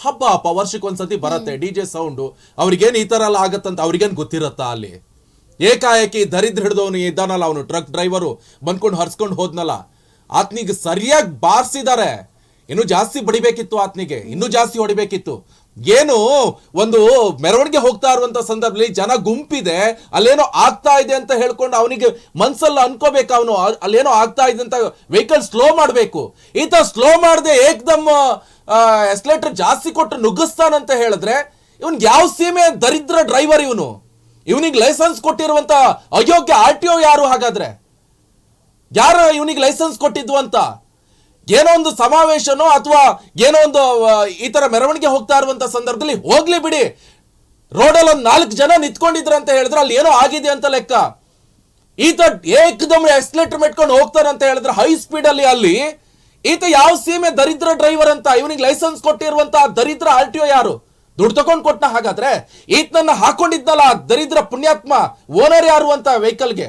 ಹಬ್ಬ ಅಪ್ಪ ವರ್ಷಕ್ಕೊಂದ್ಸತಿ ಬರುತ್ತೆ ಡಿ ಜೆ ಸೌಂಡು. ಅವ್ರಿಗೇನು ಈ ತರ ಎಲ್ಲ ಆಗತ್ತಂತ ಅವ್ರಿಗೇನು ಗೊತ್ತಿರತ್ತಾ ಅಲ್ಲಿ? ಏಕಾಏಕಿ ದರಿದ್ರ ಹಿಡಿದವನು ಇದ್ದಾನಲ್ಲ ಅವನು ಟ್ರಕ್ ಡ್ರೈವರು ಬಂದ್ಕೊಂಡು ಹರ್ಸ್ಕೊಂಡು ಹೋದ್ನಲ್ಲ. ಆತನಿಗೆ ಸರಿಯಾಗಿ ಬಾರ್ಸಿದ್ದಾರೆ ಇನ್ನು ಜಾಸ್ತಿ ಬಡಿಬೇಕಿತ್ತು ಆತ್ನಿಗೆ, ಇನ್ನೂ ಜಾಸ್ತಿ ಹೊಡಿಬೇಕಿತ್ತು. ಏನು ಒಂದು ಮೆರವಣಿಗೆ ಹೋಗ್ತಾ ಇರುವಂತ ಸಂದರ್ಭದಲ್ಲಿ ಜನ ಗುಂಪಿದೆ, ಅಲ್ಲೇನೋ ಆಗ್ತಾ ಇದೆ ಅಂತ ಹೇಳ್ಕೊಂಡು ಅವನಿಗೆ ಮನ್ಸಲ್ಲಿ ಅನ್ಕೋಬೇಕು ಅವನು. ಅಲ್ಲೇನೋ ಆಗ್ತಾ ಇದೆ ಅಂತ ವೆಹಿಕಲ್ ಸ್ಲೋ ಮಾಡಬೇಕು. ಈತ ಸ್ಲೋ ಮಾಡದೆ ಏಕ್ದಮ್ ಎಸ್ಲೇಟರ್ ಜಾಸ್ತಿ ಕೊಟ್ಟು ನುಗ್ಗಿಸ್ತಾನಂತ ಹೇಳಿದ್ರೆ ಇವನ್ಗೆ ಯಾವ ಸೀಮೆ ದರಿದ್ರ ಡ್ರೈವರ್ ಇವನು? ಇವನಿಗೆ ಲೈಸೆನ್ಸ್ ಕೊಟ್ಟಿರುವಂತ ಅಯೋಗ್ಯ ಆರ್ ಟಿ ಒ ಯಾರು ಹಾಗಾದ್ರೆ? ಯಾರು ಇವನಿಗೆ ಲೈಸೆನ್ಸ್ ಕೊಟ್ಟಿದ್ವು ಅಂತ? ಏನೋ ಒಂದು ಸಮಾವೇಶನೋ ಅಥವಾ ಏನೋ ಒಂದು ಈ ತರ ಮೆರವಣಿಗೆ ಹೋಗ್ತಾ ಇರುವಂತ ಸಂದರ್ಭದಲ್ಲಿ ಹೋಗ್ಲಿ ಬಿಡಿ. ರೋಡಲ್ಲಿ ಒಂದು ನಾಲ್ಕು ಜನ ನಿಂತ್ಕೊಂಡಿದ್ರು ಅಂತ ಹೇಳಿದ್ರೆ ಅಲ್ಲಿ ಏನೋ ಆಗಿದೆ ಅಂತ ಲೆಕ್ಕ. ಈತ ಏಕದಮ್ ಎಸ್ಲೇಟರ್ ಮೆಟ್ಕೊಂಡು ಹೋಗ್ತಾನೆ ಅಂತ ಹೇಳಿದ್ರೆ ಹೈ ಸ್ಪೀಡ್ ಅಲ್ಲಿ ಅಲ್ಲಿ ಈತ ಯಾವ ಸೀಮೆ ದರಿದ್ರ ಡ್ರೈವರ್ ಅಂತ, ಇವನಿಗೆ ಲೈಸೆನ್ಸ್ ಕೊಟ್ಟಿರುವಂತ ದರಿದ್ರ ಆರ್ ಟಿ ಒ ಯಾರು? ದುಡ್ಡು ತಗೊಂಡು ಕೊಟ್ಟನ ಹಾಗಾದ್ರೆ ಈತನನ್ನ ಹಾಕೊಂಡಿದ್ನಲ್ಲ ದರಿದ್ರ ಪುಣ್ಯಾತ್ಮ ಓನರ್ ಯಾರು ಅಂತ ವೆಹಿಕಲ್ಗೆ